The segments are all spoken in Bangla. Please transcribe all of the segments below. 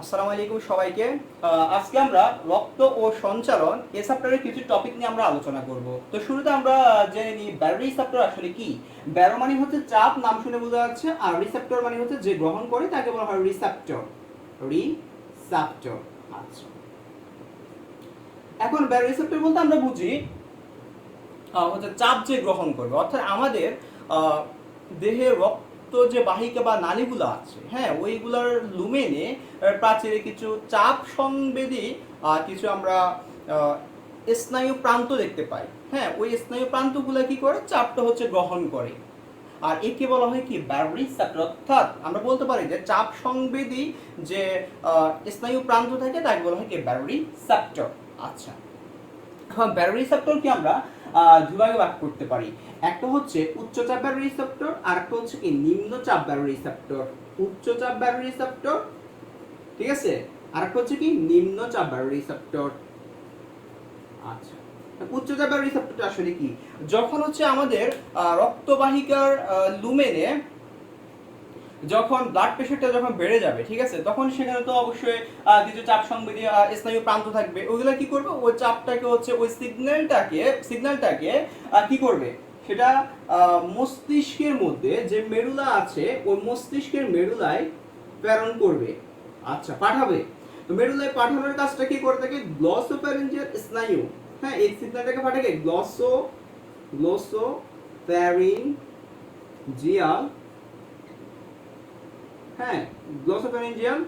আসসালামু আলাইকুম সবাইকে। আজকে আমরা রক্ত ও সঞ্চালন এ চ্যাপ্টারের কিছু টপিক নিয়ে আমরা আলোচনা করব। তো শুরুতে আমরা জেনে নিই ব্যারো রিসেপ্টর আসলে কি? ব্যারো মানে হচ্ছে চাপ, নাম শুনে বোঝা যাচ্ছে, আর রিসেপ্টর মানে হচ্ছে যে গ্রহণ করে, তাকে বলা হয় রিসেপ্টর রিসেপ্টর আচ্ছা। এখন ব্যারো রিসেপ্টর বলতে আমরা বুঝি হচ্ছে চাপ যে গ্রহণ করবে। অর্থাৎ আমাদের দেহে রক্ত যে বাহিকা বা নালীগুলো আছে হ্যাঁ ওইগুলোর লুমেনে প্রাচীরে কিছু চাপ সংবেদী কিছু আমরা স্নায়ু প্রান্ত দেখতে পাই। হ্যাঁ ওই স্নায়ু প্রান্তগুলো কি করে? চাপটা হচ্ছে গ্রহণ করে। আর একে বলা হয় কি? ব্যারিসেপ্টর অর্থাৎ আমরা বলতে পারি যে চাপ সংবেদী যে স্নায়ু প্রান্ত থাকে, তাকে বলা হয় কি? ব্যারিসেপ্টর আচ্ছা। এখন ব্যারো রিসেপ্টরকে আমরা দুভাগে ভাগ করতে পারি। একটা হচ্ছে উচ্চ চাপ ব্যারো রিসেপ্টর আর একটা হচ্ছে কি নিম্ন চাপ ব্যারো রিসেপ্টর উচ্চ চাপ ব্যারো রিসেপ্টর ঠিক আছে? আর একটা হচ্ছে কি নিম্ন চাপ ব্যারো রিসেপ্টর আচ্ছা। উচ্চ চাপ রিসেপ্টর আসলে কি? যখন হচ্ছে আমাদের রক্তবাহিকার লুমেনে যখন ব্লাড প্রেশারটা যখন বেড়ে যাবে, ঠিক আছে? তখন সেখানে তো অবশ্যই কিছু চাপ সংবেদী স্নায়ু প্রান্ত থাকবে ওইগুলো কি করবে? ওই চাপটাকে হচ্ছে, ওই সিগন্যালটাকে সিগন্যালটাকে কি করবে? সেটা মস্তিষ্কের মধ্যে যে মেরুলা আছে, ওই মস্তিষ্কের মেরুলায় প্রেরণ করবে। আচ্ছা পাঠাবে। তো মেরুলায় পাঠানোর কাজটা কি করে থাকে গ্লসোফ্যারিঞ্জিয়াল স্নায়ু। হ্যাঁ এই সিগন্যালটাকে পাঠাবে। গ্লসো গ্লসো জিয়াল হ্যাঁ গ্লসোফ্যারিঞ্জিয়াল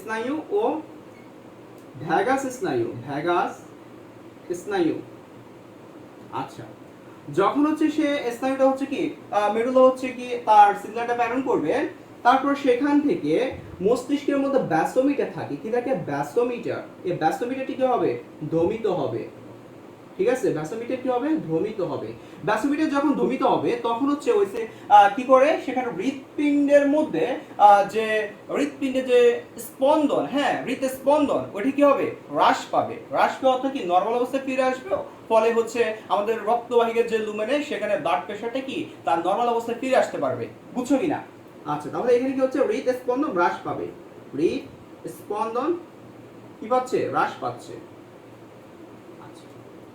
স্নায়ু ও ভ্যাগাস স্নায়ু ভ্যাগাস স্নায়ু। আচ্ছা যখন হচ্ছে সে স্নায়ুটা হচ্ছে কি মেরুলা হচ্ছে কি তার সিগন্যালটা প্রেরণ করবে, তারপর সেখান থেকে মস্তিষ্কের মধ্যে ব্যাসোমিটার থাকে। কি থাকে? ব্যাসোমিটার। এই ব্যাসোমিটারটি কি হবে? দমিত হবে। ঠিক আছে? ব্যাসোমিটার কি হবে? ধ্বমিত হবে। ব্যাসোমিটার যখন ধ্বমিত হবে তখন হচ্ছে ওই যে, কি করে? সেখানে হৃৎপিণ্ডের মধ্যে যে হৃৎপিণ্ডের যে স্পন্দন হ্যাঁ হৃৎ স্পন্দন ওইটি কি হবে? হ্রাস পাবে। হ্রাস পাওয়া অর্থাৎ কি? নর্মাল অবস্থায় ফিরে আসবে। ফলে হচ্ছে আমাদের রক্তবাহিকার যে লুমেনে সেখানে ব্লাড প্রেশারটা কি? তার নর্মাল অবস্থায় ফিরে আসতে পারবে। বুঝছ কিনা? আচ্ছা তাহলে এখানে কি হচ্ছে? হৃৎ স্পন্দন হ্রাস পাবে। হৃৎ স্পন্দন কি পাচ্ছে? হ্রাস পাচ্ছে।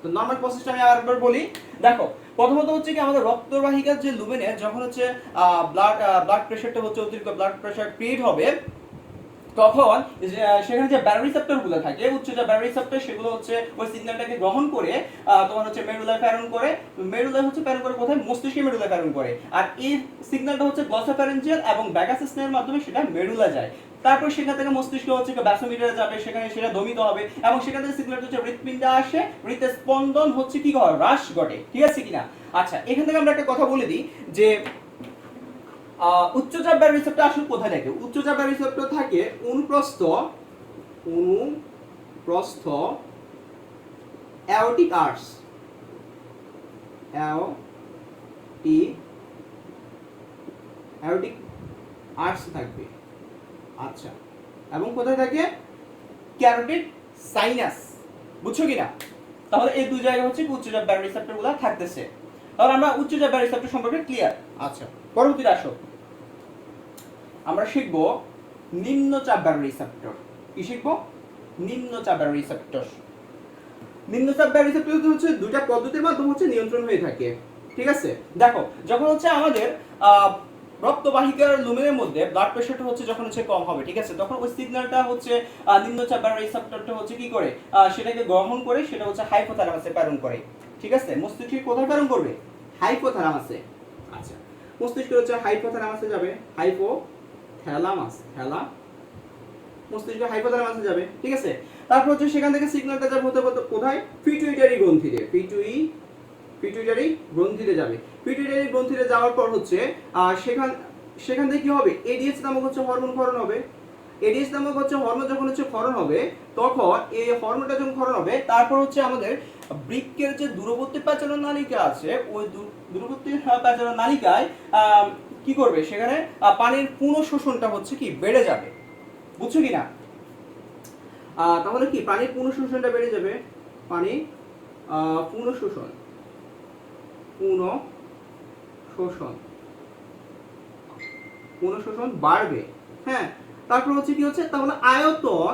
তো নর্মাল প্রসেসটা আমি আরেকবার বলি। দেখো, প্রথমত হচ্ছে কি আমাদের রক্তবাহিকার যে লুমেনে যখন হচ্ছে ব্লাড ব্লাড প্রেশারটা হচ্ছে অতিরিক্ত ব্লাড প্রেশার ক্রিয়েট হবে, তখন সেখানে যে থাকে, উচ্চ যে সেগুলো হচ্ছে ওই সিগন্যালটাকে গ্রহণ করে তোমার হচ্ছে মেরুলায় প্রেরণ করে মেরুলায় হচ্ছে প্রেরণ করে কোথায়? মস্তিষ্কে প্রেরণ করে। আর এই সিগন্যালটা হচ্ছে গ্লসোফ্যারেঞ্জিয়াল এবং ব্যাগাস মাধ্যমে সেটা মেরুলা যায়। তারপর সেখান থেকে মস্তিষ্ক হচ্ছে ব্যাসোমিটারে যাবে, সেখানে সেটা দমিত হবে এবং সেখান থেকে সিগন্যালটা হচ্ছে হৃৎপিণ্ডে আসে হৃৎ স্পন্দন হচ্ছে কি হয় হ্রাস ঘটে। ঠিক আছে কিনা? আচ্ছা এখান থেকে আমরা একটা কথা বলে দিই যে রিসেপ্টর আসলে কোথায় থাকে? রিসেপ্টর থাকে অনুপ্রস্থ অনুপ্রস্থ অ্যাওটিক আর্টস অ্যাওটি অ্যাওটিক থাকবে। আচ্ছা। এবং কোথায় থাকে? Carotid sinus. বুঝছ কিনা? তাহলে এই দুই জায়গায় হচ্ছে উচ্চচাপ ব্যারো রিসেপ্টরগুলো থাকতেছে। তাহলে আমরা উচ্চচাপ ব্যারো রিসেপ্টর সম্পর্কে ক্লিয়ার আচ্ছা পরবর্তীতে আসো। আমরা শিখব নিম্ন চাপ ব্যারো রিসেপ্টর কি শিখব? নিম্ন চাপ ব্যারো রিসেপ্টর নিম্ন চাপ ব্যারো রিসেপ্টর হচ্ছে দুইটা পদ্ধতির মাধ্যমে হচ্ছে নিয়ন্ত্রণ হয়ে থাকে। ঠিক আছে? দেখো, যখন হচ্ছে আমাদের রক্তবাহিকার লুমেনের মধ্যে ব্লাড প্রেশারটা হচ্ছে যখন হচ্ছে কম হবে, ঠিক আছে? তখন ওই সিগন্যালটা হচ্ছে নিম্নচাপ ব্যারো রিসেপ্টরটা হচ্ছে কি করে? সেটাকে গ্রহণ করে সেটা হচ্ছে হাইপোথ্যালামাসে প্রেরণ করে, ঠিক আছে? মস্তিষ্কে কোথায় প্রেরণ করবে? হাইপোথ্যালামাসে আচ্ছা মস্তিষ্ক হচ্ছে হাইপোথ্যালামাসে যাবে হাইপো থ্যালামাস থ্যালা মস্তিষ্ক হাইপোথ্যালামাসে যাবে, ঠিক আছে? তারপর হচ্ছে সেখান থেকে সিগন্যালটা যাবে হতে কোথায়? পিটুইটারি গ্রন্থিতে পিটুই পিটুইটারি গ্রন্থিতে যাবে। পিটুইটারি গ্রন্থিতে যাওয়ার পর হচ্ছে সেখান সেখান থেকে কি হবে? এডিএস নামক হচ্ছে হরমোন ক্ষরণ হবে। এডিএস নামক হচ্ছে হরমোন যখন হচ্ছে ক্ষরণ হবে তখন এই হরমোনটা যখন ক্ষরণ হবে তারপর হচ্ছে আমাদের বৃক্কের যে দূরবর্তী প্যাচারণ নালিকা আছে ওই দূর- দূরবর্তী প্যাচারণ নালিকায় আহ, কি করবে? সেখানে পানির পুনঃ শোষণটা হচ্ছে কি? বেড়ে যাবে। বুঝছ কি না তাহলে কি? পানির পুনঃ শোষণটা বেড়ে যাবে। পানি আহ, পুনঃ শোষণ পুনঃ শোষণ বাড়বে। হ্যাঁ তারপর হচ্ছে কি হচ্ছে? তাহলে আয়তন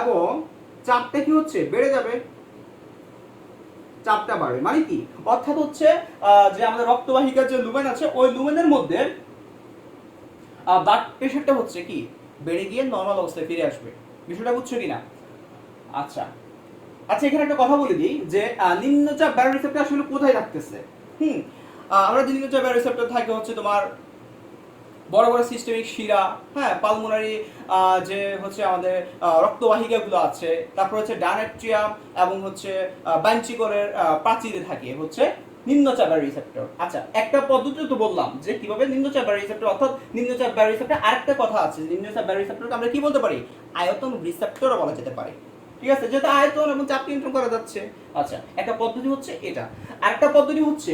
এবং চাপটা কি হচ্ছে? বেড়ে যাবে। চাপটা বাড়বে। মানে কি? অর্থাৎ হচ্ছে যে আমাদের রক্তবাহিকার যে লুমেন আছে, ওই লুমেনের মধ্যে ব্লাড প্রেশারটা হচ্ছে কি? বেড়ে গিয়ে নর্মাল অবস্থায় ফিরে আসবে। বিষয়টা বুঝছ কিনা? আচ্ছা। আচ্ছা এখানে একটা কথা বলে দিই যে নিম্নচাপ ব্যারোরিসেপ্টর আসলে কোথায় থাকতেছে? হুম। আমরা যে নিম্নচাপ ব্যারোরিসেপ্টর থাকে হচ্ছে তোমার বড় বড় সিস্টেমিক শিরা হ্যাঁ পালমোনারি যে হচ্ছে আমাদের রক্তবাহিকাগুলো আছে, তারপর হচ্ছে ডানেট্রিয়াম এবং হচ্ছে ব্যাঞ্চিকরের প্রাচীরে থাকে হচ্ছে নিম্নচাপ রিসেপ্টর। আচ্ছা একটা পদ্ধতি তো বললাম যে কীভাবে নিম্নচাপ রিসেপ্টর, অর্থাৎ নিম্নচাপ রিসেপ্টর আরেকটা কথা আছে নিম্নচাপ রিসেপ্টরকে আমরা কি বলতে পারি? আয়তন রিসেপ্টরও বলা যেতে পারে। ঠিক আছে? যেহেতু আয়তন এবং চাপ নিয়ন্ত্রণ করা যাচ্ছে। আচ্ছা একটা পদ্ধতি হচ্ছে এটা। আরেকটা পদ্ধতি হচ্ছে,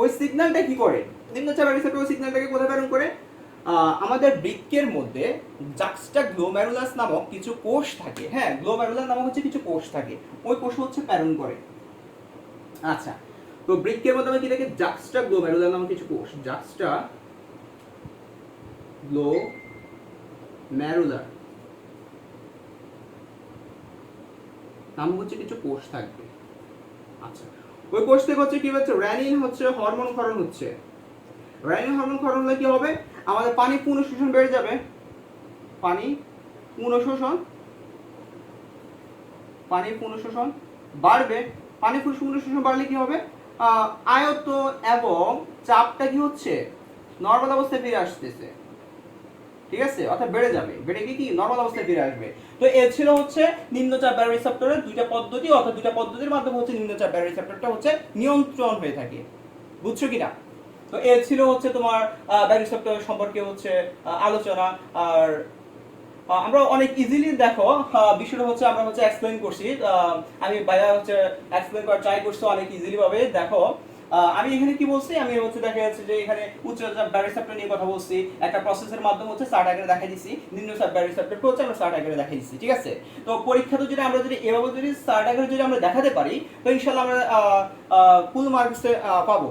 ওই সিগন্যালটা কি করে? নিম্নচাপ রিসেপ্টর সিগন্যালটাকে কোথায় প্রেরণ করে? আমাদের বৃক্কের মধ্যে জাক্সটা গ্লোমেরুলাস নামক কিছু কোষ থাকে। হ্যাঁ গ্লোমেরুলাস নামক হচ্ছে কিছু কোষ থাকে। ওই কোষ হচ্ছে প্রেরণ করে। আচ্ছা তো বৃক্কের মধ্যে আমরা কি দেখি? জাক্সটা গ্লোমেরুলাস নামক কিছু কোষ। জাক্সটা গ্লোমেরুলার নামক হচ্ছে কিছু কোষ থাকবে। আচ্ছা ওই কোষ থেকে হচ্ছে কি হচ্ছে? র্যানিন হচ্ছে হরমোন ক্ষরণ হচ্ছে। র্যানিন হরমোন ক্ষরণ হলে কি হবে? আমাদের পানি পুনঃশোষণ বেড়ে যাবে। পানি পুনঃশোষণ পানি পুনঃশোষণ বাড়বে। পানি পুনঃশোষণ বাড়লে কি হবে? আহ, আয়তন এবং চাপটা কি হচ্ছে? নর্মাল অবস্থায় ফিরে আসতেছে। ঠিক আছে? অর্থাৎ বেড়ে যাবে। বেড়ে গিয়ে কি? নর্মাল অবস্থায় ফিরে আসবে। তো এ ছিল হচ্ছে নিম্নচাপ ব্যারো রিসেপ্টরের দুইটা পদ্ধতি, অর্থাৎ দুইটা পদ্ধতির মাধ্যমে হচ্ছে নিম্নচাপ ব্যারো রিসেপ্টরটা হচ্ছে নিয়ন্ত্রণ হয়ে থাকে। বুঝছ কিনা? তো এ ছিল হচ্ছে তোমার ব্যারো রিসেপ্টর সম্পর্কে হচ্ছে আলোচনা। আর আমরা অনেক ইজিলি দেখো বিষয়টা হচ্ছে আমরা হচ্ছে এক্সপ্লেন করছি। আমি বাইরে হচ্ছে এক্সপ্লেন করার ট্রাই করছি অনেক ইজিলি ভাবে। দেখো আমি এখানে কি বলছি? আমি হচ্ছে দেখা যাচ্ছে যে এখানে উচ্চ ব্যারিসেপ্টর নিয়ে কথা বলছি। একটা প্রসেসের মাধ্যমে হচ্ছে স্টার্ট আকারে দেখাই দিছি। নিম্ন চাপ ব্যারিসেপ্টর হচ্ছে আমরা স্টার্ট আকারে দেখাই দিছি, ঠিক আছে? তো পরীক্ষাতে যদি আমরা যদি এভাবে যদি স্টার্ট আকারে যদি আমরা দেখাতে পারি, তো ইনশাআল্লাহ আমরা ফুল মার্কস পাবো,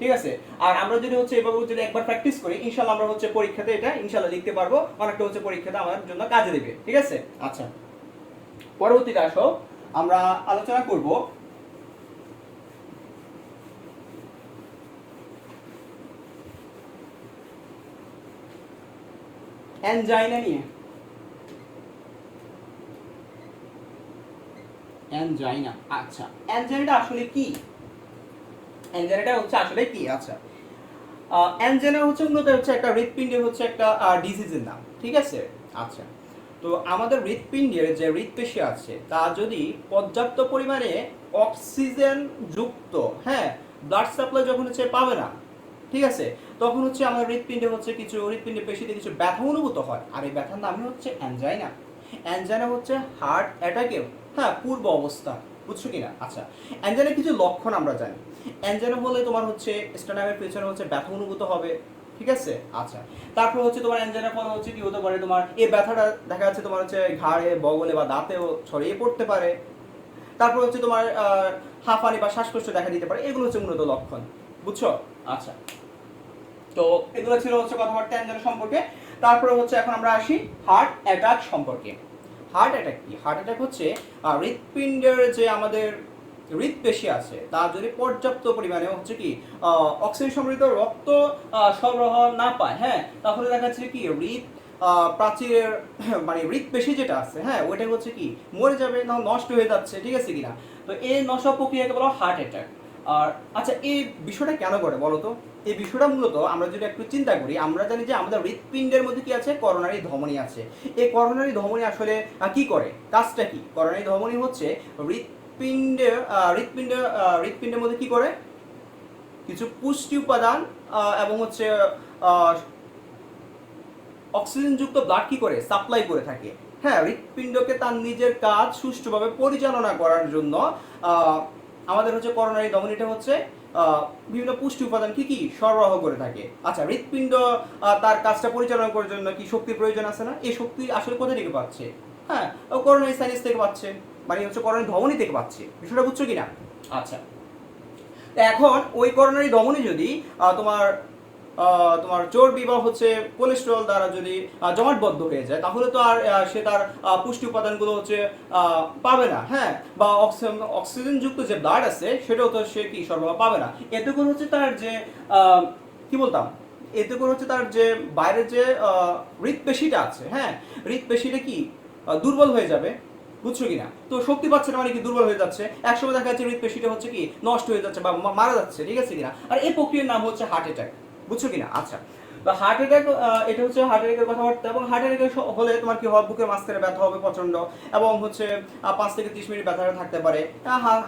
ঠিক আছে? আর আমরা যদি হচ্ছে এভাবে যদি একবার প্র্যাকটিস করি ইনশাল্লাহ আমরা হচ্ছে পরীক্ষাতে এটা ইনশাল্লাহ লিখতে পারব। অনেকটা হচ্ছে পরীক্ষাতে আমার জন্য কাজে দেবে, ঠিক আছে? আচ্ছা পরবর্তীতে আসো, আমরা আলোচনা করব অ্যানজাইনা নিয়ে। অ্যানজাইনা আচ্ছা। অ্যানজাইনাটা আসলে কি? অ্যানজাইনাটা হচ্ছে আসলে কি? আচ্ছা। অ্যানজাইনা হচ্ছে মূলত হচ্ছে একটা হৃৎপিণ্ডের হচ্ছে একটা ডিজিজের নাম ঠিক আছে? আচ্ছা। তো আমাদের হৃৎপিণ্ডের যে হৃৎপেশি আছে তা যদি পর্যাপ্ত পরিমাণে অক্সিজেন যুক্ত হ্যাঁ ব্লাড সাপ্লাই যখন হচ্ছে পাবে না ঠিক আছে? তখন হচ্ছে আমার হৃৎপিণ্ডে হচ্ছে কিছু, হৃৎপিণ্ডের পেশিতে কিছু ব্যথা অনুভূত হয়। আর এই ব্যথার নামই হচ্ছে অ্যানজাইনা অ্যানজাইনা হচ্ছে হার্ট অ্যাটাকের হ্যাঁ পূর্ব অবস্থা। বুঝছ কিনা? আচ্ছা অ্যানজাইনার কিছু লক্ষণ আমরা জানি। অ্যানজাইনা হলে তোমার হচ্ছে স্টানামের পেছনে হচ্ছে ব্যথা অনুভূত হবে। ঠিক আছে? আচ্ছা তারপর হচ্ছে তোমার অ্যানজাইনার ফলে হচ্ছে কি হতে পারে? তোমার এই ব্যথাটা দেখা যাচ্ছে তোমার হচ্ছে ঘাড়ে, বগলে বা দাঁতেও ছড়িয়ে পড়তে পারে। তারপর হচ্ছে তোমার হাঁফানি বা শ্বাসকষ্ট দেখা দিতে পারে। এগুলো হচ্ছে মূলত লক্ষণ। বুঝছ? আচ্ছা। তো এগুলো ছিল হচ্ছে কথাবার্তা অ্যাঞ্জেনা সম্পর্কে। তারপরে হচ্ছে এখন আমরা আসি হার্ট অ্যাটাক সম্পর্কে। হার্ট অ্যাটাক কি? হার্ট অ্যাটাক হচ্ছে হৃৎপিণ্ডের যে আমাদের হৃৎপেশি আছে তা যদি পর্যাপ্ত পরিমাণে হচ্ছে কি অক্সিজেন সমৃদ্ধ রক্ত সরবরাহ না পায় হ্যাঁ তাহলে দেখা যাচ্ছে কি আহ, প্রাচীরের মানে হৃৎপেশি যেটা আছে হ্যাঁ ওইটা হচ্ছে কি মরে যাবে না নষ্ট হয়ে যাচ্ছে ঠিক আছে কিনা? তো এই নষ্ট প্রক্রিয়াকে বলা হার্ট অ্যাটাক আর আচ্ছা এই বিষয়টা কেন করে বলো তো? এই বিষয়টা মূলত আমরা যদি একটু চিন্তা করি আমরা জানি যে আমাদের হৃৎপিণ্ডের মধ্যে কি আছে? করোনারি ধমনী আছে। এই করোনারি ধমনী আসলে কি করে? কাজটা কি? করোনারি ধমনী হচ্ছে হৃৎপিণ্ডের আহ, হৃৎপিণ্ডের হৃৎপিণ্ডের মধ্যে কি করে? কিছু পুষ্টি উপাদান এবং হচ্ছে অক্সিজেনযুক্ত ব্লাড কি করে? সাপ্লাই করে থাকে। হ্যাঁ হৃৎপিণ্ডকে তার নিজের কাজ সুষ্ঠুভাবে পরিচালনা করার জন্য আমাদের হচ্ছে করোনারি ধমনীটা হচ্ছে বিভিন্ন পুষ্টি উপাদান কি কি সরবরাহ করে থাকে। আচ্ছা হৃৎপিণ্ড তার কাজটা পরিচালনা করার জন্য কি শক্তির প্রয়োজন আছে না? এই শক্তি আসলে কোথা থেকে পাচ্ছে? হ্যাঁ ও করোনারি সাইনিস থেকে পাচ্ছে মানে হচ্ছে করোনারি ধমনী থেকে পাচ্ছে। বিষয়টা বুঝছ কিনা? আচ্ছা। তো এখন ওই করোনারি ধমনী যদি তোমার তোমার চর্বি বা হচ্ছে কোলেস্টেরল দ্বারা যদি জমাটবদ্ধ হয়ে যায় তাহলে তো আর সে তার পুষ্টি উপাদানগুলো হচ্ছে পাবে না হ্যাঁ? বা অক্সিজেন যুক্ত যে ব্লাড আছে সেটাও তো সে কি সরবরাহ পাবে না। এতে করে হচ্ছে তার যে কি বলতাম? এতে করে হচ্ছে তার যে বাইরের যে আহ, হৃৎপেশিটা আছে হ্যাঁ? হৃৎপেশিটা কি? দুর্বল হয়ে যাবে বুঝছ কিনা? তো শক্তি পাচ্ছে না মানে কি দুর্বল হয়ে যাচ্ছে। একসময় দেখা যাচ্ছে হৃৎপেশিটা হচ্ছে কি নষ্ট হয়ে যাচ্ছে বা মারা যাচ্ছে ঠিক আছে কিনা? আর এই প্রক্রিয়ার নাম হচ্ছে হার্ট অ্যাটাক বুঝছ কিনা? আচ্ছা। তো হার্ট অ্যাটাক এটা হচ্ছে হার্ট অ্যাটাকের কথাবার্তা এবং হার্ট অ্যাটাক হলে তোমার কি হবে বুকের মাঝখানে ব্যথা হবে প্রচণ্ড এবং হচ্ছে পাঁচ থেকে ত্রিশ মিনিট ব্যথা থাকতে পারে।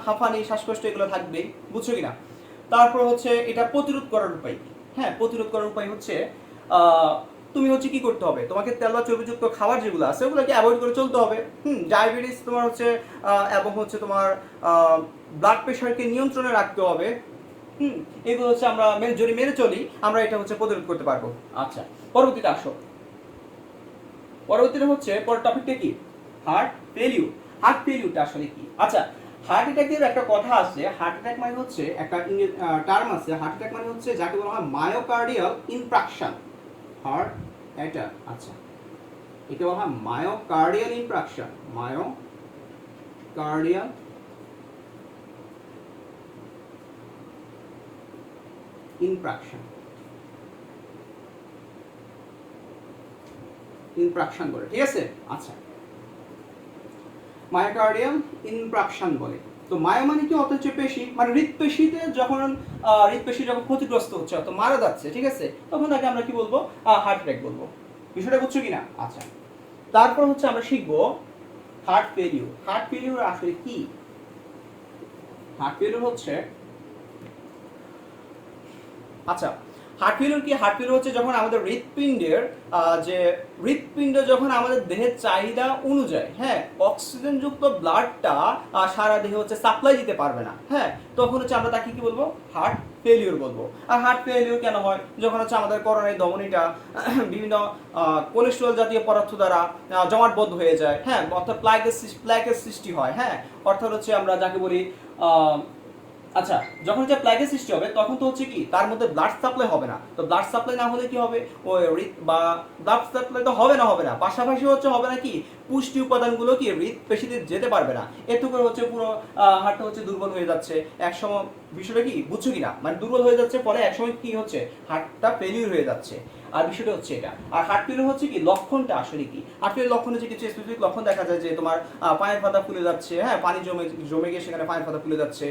হাঁফানি, শ্বাসকষ্ট এগুলো থাকবেই বুঝছ কিনা? তারপর হচ্ছে এটা প্রতিরোধ করার উপায়? হ্যাঁ প্রতিরোধ করার উপায় হচ্ছে তুমি হচ্ছে কি করতে হবে? তোমাকে তেল বা চর্বিযুক্ত খাবার যেগুলো আছে, ওগুলোকে অ্যাভয়েড করে চলতে হবে। হুম ডায়াবেটিস তোমার হচ্ছে এবং হচ্ছে তোমার ব্লাড প্রেশারকে নিয়ন্ত্রণে রাখতে হবে। হুম এগুলো হচ্ছে আমরা মেনে- যদি মেনে চলি আমরা এটা হচ্ছে প্রতিরোধ করতে পারব। আচ্ছা। পরবর্তীতে আসো। পরবর্তীতে হচ্ছে পরের টপিকটা কি? হার্ট ফেলিউর হার্ট ফেলিউরটা আসলে কি? আচ্ছা হার্ট অ্যাটাকের একটা কথা আছে। হার্ট অ্যাটাক মানে হচ্ছে একটা টার্ম আছে। হার্ট অ্যাটাক মানে হচ্ছে যাকে বলা হয় মায়োকার্ডিয়াল ইনফ্রাকশন হার্ট অ্যাটাক আচ্ছা। একে বলা হয় myocardial infarction myocardial infarction infarction বলে ঠিক আছে? আচ্ছা। মায়োকার্ডিয়াম ইনফ্রাকশন বলে। তো মায়া মানে কি? হচ্ছে পেশি। মানে হৃৎপেশিতে যখন আহ, হৃৎপেশি যখন ক্ষতিগ্রস্ত হচ্ছে অত মারা যাচ্ছে ঠিক আছে? তখন তাকে আমরা কি বলব? হার্ট অ্যাটাক বলব। বিষয়টা বুঝছ কিনা? আচ্ছা। তারপর হচ্ছে আমরা শিখব হার্ট ফেলিউর হার্ট ফেলিউর আসলে কি? হার্ট ফেলিউর হচ্ছে আচ্ছা হার্ট ফেলিউর কি? হার্ট ফেলিউর হচ্ছে যখন আমাদের হৃৎপিণ্ডের যে হৃৎপিণ্ড যখন আমাদের দেহের চাহিদা অনুযায়ী হ্যাঁ অক্সিজেন যুক্ত ব্লাডটা সারা দেহে হচ্ছে সাপ্লাই দিতে পারবে না হ্যাঁ তখন হচ্ছে আমরা তাকে কি বলব? হার্ট ফেলিওর বলব। আর হার্ট ফেলিওর কেন হয়? যখন হচ্ছে আমাদের করোনায় ধমনীটা, বিভিন্ন কোলেস্ট্রল জাতীয় পদার্থ দ্বারা জমাটবদ্ধ হয়ে যায় হ্যাঁ অর্থাৎ প্লাকের প্লাকের সৃষ্টি হয় হ্যাঁ অর্থাৎ হচ্ছে আমরা যাকে বলি আচ্ছা যখন এটা প্লাগের সৃষ্টি হবে, তখন তো হচ্ছে কি, তার মধ্যে ব্লাড সাপ্লাই হবে না। তো ব্লাড সাপ্লাই না হলে কি হবে? বা ব্লাড সাপ্লাই তো হবে না হবে না। পাশাপাশি হচ্ছে হবে না কি, পুষ্টি উপাদানগুলো কি হৃদ পেশিতে যেতে পারবে না। এতে করে হচ্ছে পুরো হাড়টা হচ্ছে দুর্বল হয়ে যাচ্ছে। একসময় বিষয়টা কি? বুঝছ কি না মানে দুর্বল হয়ে যাচ্ছে পরে একসময় কি হচ্ছে? হার্টটা ফেলিউর হয়ে যাচ্ছে। আর বিষয়টা হচ্ছে এটা। আর হার্ট ফেলিউর হচ্ছে কি? লক্ষণটা আসলে কি? হার্ট ফেলিউর লক্ষণ হচ্ছে কিছু স্পেসিফিক লক্ষণ দেখা যায় যে তোমার পায়ের পাতা ফুলে যাচ্ছে হ্যাঁ? পানি জমে জমে গিয়ে সেখানে পায়ের পাতা ফুলে যাচ্ছে।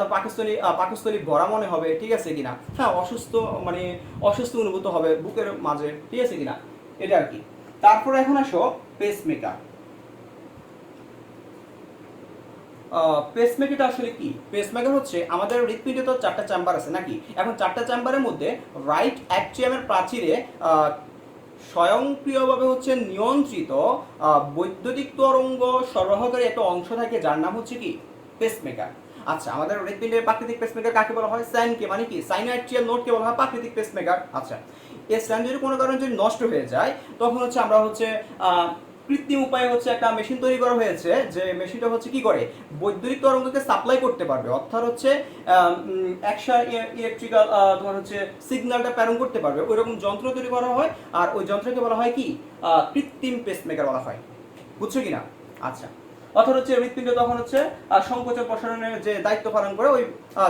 তো পাকিস্তানি আহ, পাকিস্তানি ভরা মনে হবে ঠিক আছে কিনা? হ্যাঁ অসুস্থ মানে অসুস্থ অনুভূত হবে বুকের মাঝে ঠিক আছে কিনা? এটা আর কি। তারপর এখন আসো পেসমেকার পেসমেকারটা আসলে কি? পেসমেকার হচ্ছে আমাদের হৃৎপিণ্ডে তো চারটা চেম্বার আছে, নাকি? এখন চারটা চেম্বারের মধ্যে রাইট অ্যাট্রিয়ামের প্রাচীরে স্বয়ংক্রিয়ভাবে হচ্ছে নিয়ন্ত্রিত বৈদ্যুতিক তরঙ্গ সরবরাহকারী একটা অংশ থাকে, যার নাম হচ্ছে কি? পেসমেকার আচ্ছা আমাদের হৃৎপিণ্ডের প্রাকৃতিক পেসমেকার কাকে বলা হয়? সাইনকে মানে কি? সাইনাইট্রিয়াল নোটকে বলা হয় প্রাকৃতিক পেসমেকার আচ্ছা এই স্ট্যান্ড যদি কোনো কারণে যদি নষ্ট হয়ে যায়, তখন হচ্ছে আমরা হচ্ছে কৃত্রিম উপায়ে হচ্ছে একটা মেশিন তৈরি করা হয়েছে যে মেশিনটা হচ্ছে কি করে? বৈদ্যুতিক তরঙ্গকে সাপ্লাই করতে পারবে। অর্থাৎ হচ্ছে একশা ইলেকট্রিক্যাল তোমার হচ্ছে সিগন্যালটা প্রেরণ করতে পারবে। ওই রকম যন্ত্র তৈরি করা হয় আর ওই যন্ত্রকে বলা হয় কি? কৃত্রিম পেসমেকার বলা হয়। বুঝছ কি না আচ্ছা। অর্থাৎ হচ্ছে হৃৎপিণ্ড তখন হচ্ছে আহ, সংকোচন প্রসারণের যে দায়িত্ব পালন করে ওই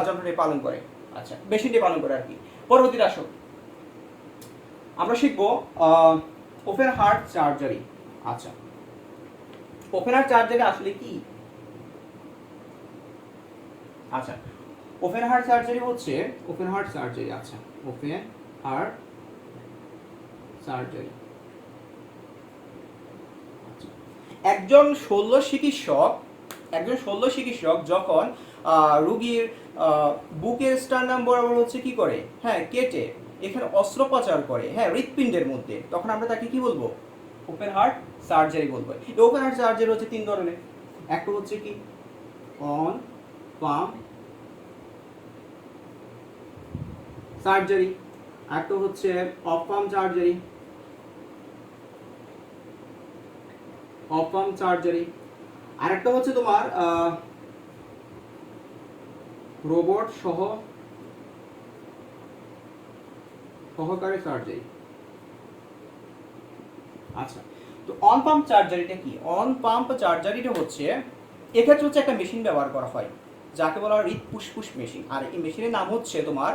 যন্ত্রটি পালন করে। আচ্ছা মেশিনটি পালন করে আর কি। পরবর্তীতে আসো। আমরা শিখব ওপেন হার্ট সার্জারি। আচ্ছা। ওপেন হার্ট সার্জারি আসলে কি? আচ্ছা ওপেন হার্ট সার্জারি হচ্ছে ওপেন হার্ট সার্জারি আচ্ছা ওপেন হার্ট সার্জারি। একজন শল্য চিকিৎসক, একজন শল্য চিকিৎসক যখন রুগীর বুকের স্টার্নাম বরাবর হচ্ছে কি করে? হ্যাঁ কেটে, এখানে অস্ত্রোপচার করে হ্যাঁ হৃৎপিণ্ডের মধ্যে, তখন আমরা তাকে কি বলব? ওপেন হার্ট সার্জারি বলব। ওপেন হার্ট সার্জারি হচ্ছে তিন ধরনের। একটা হচ্ছে কি? অন পাম্প সার্জারি একটা হচ্ছে off pump surgery off pump surgery আরেকটা হচ্ছে তোমার রোবট সহ সহকারী সার্জারি আচ্ছা। তো অন পাম্প চার্জারিটা কি? অন পাম্প চার্জারিটা হচ্ছে, এক্ষেত্রে হচ্ছে একটা মেশিন ব্যবহার করা হয়, যাকে বলা হয় হৃদপুষ্পুষ মেশিন আর এই মেশিনের নাম হচ্ছে তোমার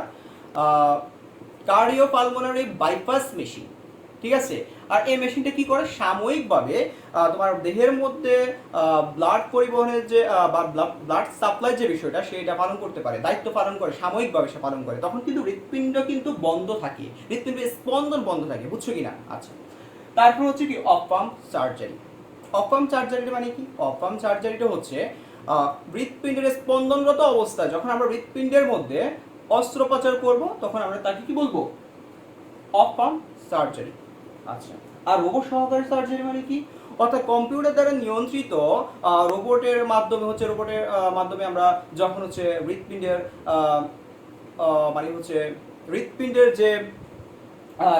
কার্ডিও পালমোনারি বাইপাস মেশিন ঠিক আছে? আর এই মেশিনটা কি করে? সাময়িকভাবে তোমার দেহের মধ্যে ব্লাড পরিবহনের যে বা ব্লাড সাপ্লাই যে বিষয়টা, সেটা পালন করতে পারে, দায়িত্ব পালন করে, সাময়িকভাবে সে পালন করে। তখন কিন্তু হৃৎপিণ্ড কিন্তু বন্ধ থাকে। হৃৎপিণ্ডের স্পন্দন বন্ধ থাকে, বুঝছ কি না আচ্ছা। তারপর হচ্ছে কি off pump surgery. Off pump সার্জারিটা মানে কি? অফ পাম্প সার্জারিটা হচ্ছে হৃৎপিণ্ডের স্পন্দনরত অবস্থায় যখন আমরা হৃৎপিণ্ডের মধ্যে অস্ত্রোপচার করব, তখন আমরা তাকে কি বলব? Off pump surgery. আচ্ছা আর রোবট সহকারী সার্জারি মানে কি? অর্থাৎ কম্পিউটার দ্বারা নিয়ন্ত্রিত রোবটের মাধ্যমে হচ্ছে, রোবটের মাধ্যমে আমরা যখন হচ্ছে হৃৎপিণ্ডের মানে হচ্ছে হৃৎপিণ্ডের যে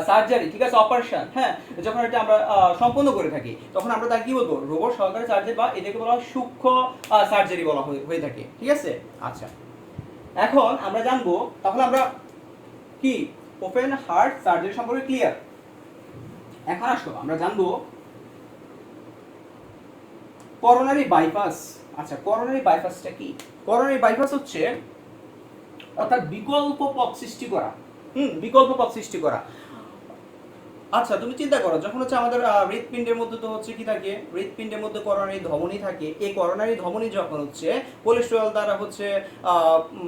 সার্জারি ঠিক আছে অপারেশন হ্যাঁ? যখন এটা আমরা সম্পন্ন করে থাকি, তখন আমরা তাকে কি বলব? রোবট সহকারী সার্জারি বা এটাকে বলা হয় সূক্ষ্ম সার্জারি বলা হয়ে থাকে, ঠিক আছে? আচ্ছা। এখন আমরা জানব তাহলে আমরা কি? ওপেন হার্ট সার্জারি সম্পর্কে ক্লিয়ার এখন আসো, আমরা জানব করোনারি বাইপাস আচ্ছা করোনারি বাইপাসটা কি? করোনারি বাইপাস হচ্ছে অর্থাৎ বিকল্প পথ সৃষ্টি করা, হুম, বিকল্প পথ সৃষ্টি করা। আচ্ছা তুমি চিন্তা করো, যখন হচ্ছে আমাদের হৃৎপিণ্ডের মধ্যে তো হচ্ছে কি থাকে, হৃৎপিণ্ডের মধ্যে করোনারি ধমনী থাকে, এই করোনারি ধমনী যখন হচ্ছে কোলেস্টেরল দ্বারা হচ্ছে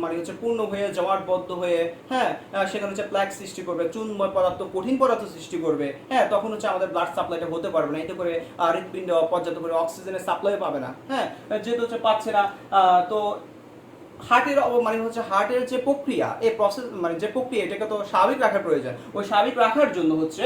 মানে হচ্ছে পূর্ণ হয়ে, জমাটবদ্ধ হয়ে হ্যাঁ সেখানে হচ্ছে প্ল্যাক সৃষ্টি করবে, চুনময় পদার্থ, কঠিন পদার্থ সৃষ্টি করবে হ্যাঁ তখন হচ্ছে আমাদের ব্লাড সাপ্লাইটা হতে পারবে না, এতে করে হৃৎপিণ্ড পর্যাপ্ত করে অক্সিজেনের সাপ্লাই পাবে না হ্যাঁ যেহেতু হচ্ছে পাচ্ছে না তো হার্টের মানে হচ্ছে হার্টের যে প্রক্রিয়া, এই প্রসেস মানে যে প্রক্রিয়া, এটাকে তো স্বাভাবিক রাখার প্রয়োজন। ওই স্বাভাবিক রাখার জন্য হচ্ছে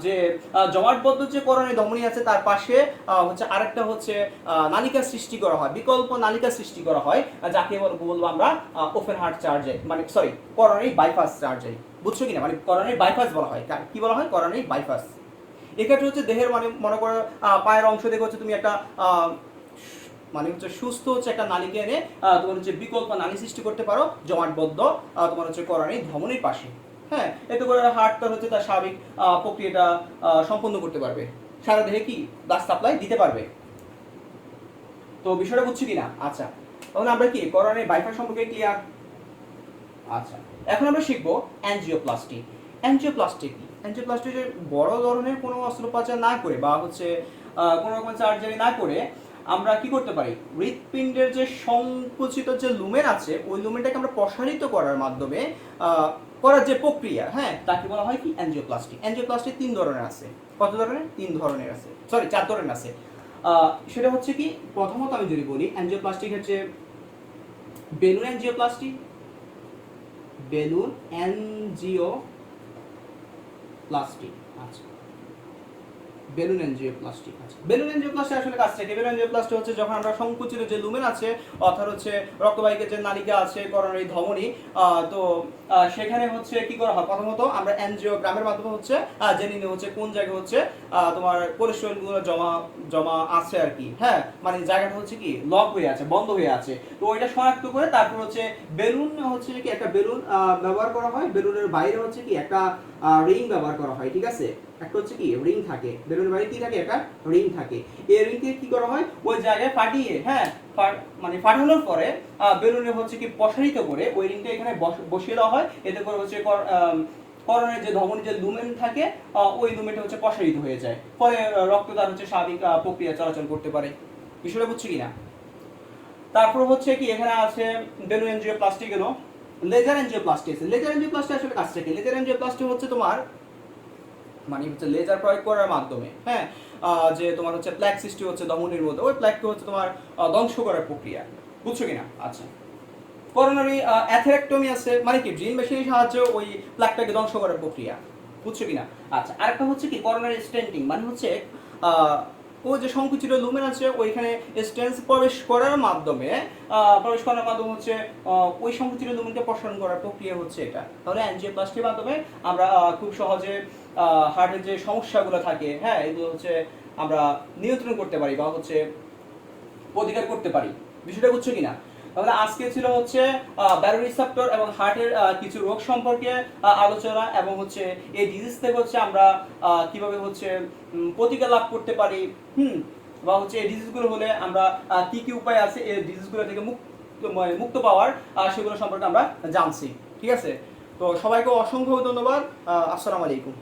যে জমাটবদ্ধ যে করণী ধমনী আছে, তার পাশে হচ্ছে আরেকটা হচ্ছে নালিকা সৃষ্টি করা হয়, বিকল্প নালিকা সৃষ্টি করা হয় যাকে বল- বলব আমরা ওপেন হার্ট চার্জারি মানে সরি করোনারি বাইপাস চার্জারি বুঝছ কিনা? মানে করোনারি বাইপাস বলা হয়। কি বলা হয়? করোনারি বাইপাস এক্ষেত্রে হচ্ছে দেহের মানে মনে করো পায়ের অংশ দেখে হচ্ছে তুমি একটা মানে হচ্ছে সুস্থ হচ্ছে একটা নালীকে এনে তোমার হচ্ছে বিকল্প নালী সৃষ্টি করতে পারো, জমাটবদ্ধ তোমার হচ্ছে করণী ধমনীর পাশে। হ্যাঁ এতে করে হার্টটা হচ্ছে তার স্বাভাবিক প্রক্রিয়াটা সম্পন্ন করতে পারবে। সারা দেহে কি? ব্লাড সাপ্লাই দিতে পারবে। তো বিষয়টা বুঝছি কিনা? আচ্ছা তাহলে আমরা কি? করণের বাইপাস সম্পর্কে ক্লিয়ার আচ্ছা এখন আমরা শিখব অ্যানজিওপ্লাস্টি অ্যানজিওপ্লাস্টি কি? অ্যানজিওপ্লাস্টি বড় ধরনের কোনো অস্ত্রোপচার না করে বা হচ্ছে কোনো রকম সার্জারি না করে আমরা কি করতে পারি? হৃৎপিণ্ডের যে সংকুচিত যে লুমেন আছে, ওই লুমেনটাকে আমরা প্রসারিত করার মাধ্যমে করার যে প্রক্রিয়া হ্যাঁ তাকে বলা হয় কি? অ্যানজিওপ্লাস্টি অ্যানজিওপ্লাস্টি তিন ধরনের আছে। কত ধরনের? তিন ধরনের আছে। সরি চার ধরনের আছে। সেটা হচ্ছে কি? প্রথমত আমি যদি বলি অ্যানজিওপ্লাস্টিক হচ্ছে balloon angioplasty balloon NGO plastic আচ্ছা। বেলুন এনজিওপ্লাস্টি আচ্ছা বেলুন এনজিওপ্লাস্টি আসলে কাজটা কি বেলুন এনজিওপ্লাস্টি হচ্ছে যখন আমরা সংকুচিত যে লুমেন আছে, অর্থাৎ হচ্ছে রক্তবাহিকের যে নালিকা আছে, করোনারি ধমনী তো সেখানে হচ্ছে কি করা হয়? প্রথমত আমরা এনজিওগ্রামের মাধ্যমে হচ্ছে জেনে হচ্ছে কোন জায়গায় হচ্ছে তোমার কোলেস্ট্রলগুলো জমা জমা আছে আর কি। হ্যাঁ? মানে জায়গাটা হচ্ছে কি? লক হয়ে আছে, বন্ধ হয়ে আছে। তো ওইটা শনাক্ত করে তারপর হচ্ছে বেলুন হচ্ছে কি? একটা বেলুন ব্যবহার করা হয়। বেলুনের বাইরে হচ্ছে কি? একটা রিং ব্যবহার করা হয়, ঠিক আছে? একটা হচ্ছে কি রিং থাকে। বেলুনের বাইরে কি থাকে? একটা রিং থাকে। এই রিংকে কি করা হয়? ওই জায়গায় ফাটিয়ে হ্যাঁ মানে ফাটানোর পরে বেলুনে হচ্ছে কি প্রসারিত করে ওই রিংটা এখানে বসিয়ে দেওয়া হয়। এতে করে হচ্ছে কর- করণের যে ধমনী যে লুমেন থাকে ওই লুমেনটা হচ্ছে প্রসারিত হয়ে যায়। ফলে রক্তদান হচ্ছে স্বাভাবিক প্রক্রিয়া চলাচল করতে পারে। বিষয়টা বুঝছি কিনা? তারপর হচ্ছে কি, এখানে আছে বেলুন এনজিওপ্লাস্টি গেল লেজার এনজিওপ্লাস্টি আছে। লেজার এনজিও প্লাস্টিক আসলে কাজটা কি? লেজার এনজিও প্লাস্টিক হচ্ছে তোমার মানে হচ্ছে লেজার প্রয়োগ করার মাধ্যমে হ্যাঁ? যে তোমার হচ্ছে প্ল্যাক সৃষ্টি হচ্ছে দমনের মধ্যে, ওই প্ল্যাককে হচ্ছে তোমার ধ্বংস করার প্রক্রিয়া। বুঝছ কিনা? আচ্ছা। করোনারি অ্যাথেরেক্টমি আছে মানে কি? ড্রিল মেশিনের সাহায্যে ওই প্ল্যাকটাকে ধ্বংস করার প্রক্রিয়া। বুঝছ কিনা? আচ্ছা আরেকটা হচ্ছে কি? করোনারি স্টেন্টিং মানে হচ্ছে ও যে সংকুচিত লুমেন আছে, ওইখানে স্টেন্স প্রবেশ করার মাধ্যমে প্রবেশ করার মাধ্যমে হচ্ছে ওই সংকুচিত লুমেনকে প্রসারণ করার প্রক্রিয়া হচ্ছে এটা। তাহলে অ্যানজিওপ্লাস্টির মাধ্যমে আমরা খুব সহজে হার্টের যে সমস্যাগুলো থাকে হ্যাঁ এগুলো হচ্ছে আমরা নিয়ন্ত্রণ করতে পারি বা হচ্ছে প্রতিকার করতে পারি। বিষয়টা বুঝছ কিনা? তাহলে আজকে ছিল হচ্ছে এবং হার্টের কিছু রোগ সম্পর্কে আলোচনা এবং হচ্ছে এই ডিজিজ থেকে হচ্ছে আমরা কীভাবে হচ্ছে প্রতিকার লাভ করতে পারি, হুম, বা হচ্ছে এই ডিজিজগুলো হলে আমরা কি কি উপায় আছে এই ডিজিজগুলো থেকে মুক্ত মানে মুক্ত পাওয়ার সেগুলো সম্পর্কে আমরা জানছি, ঠিক আছে? তো সবাইকে অসংখ্য ধন্যবাদ আসসালামু আলাইকুম।